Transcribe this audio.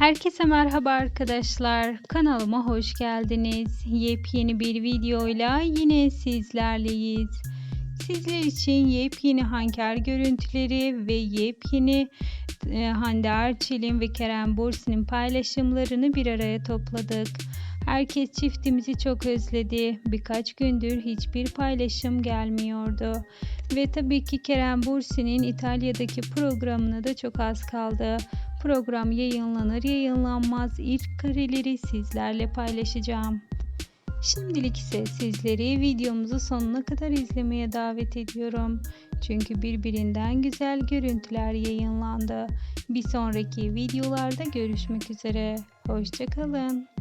Herkese merhaba arkadaşlar. Kanalıma hoş geldiniz. Yepyeni bir videoyla yine sizlerleyiz. Sizler için yepyeni Hanker görüntüleri ve yepyeni e, Hande Erçel'in ve Kerem Bursin'in paylaşımlarını bir araya topladık. Herkes çiftimizi çok özledi. Birkaç gündür hiçbir paylaşım gelmiyordu. Ve tabii ki Kerem Bursin'in İtalya'daki programına da çok az kaldı. Program yayınlanır yayınlanmaz ilk kareleri sizlerle paylaşacağım. Şimdilik ise sizleri videomuzu sonuna kadar izlemeye davet ediyorum. Çünkü birbirinden güzel görüntüler yayınlandı. Bir sonraki videolarda görüşmek üzere. Hoşçakalın.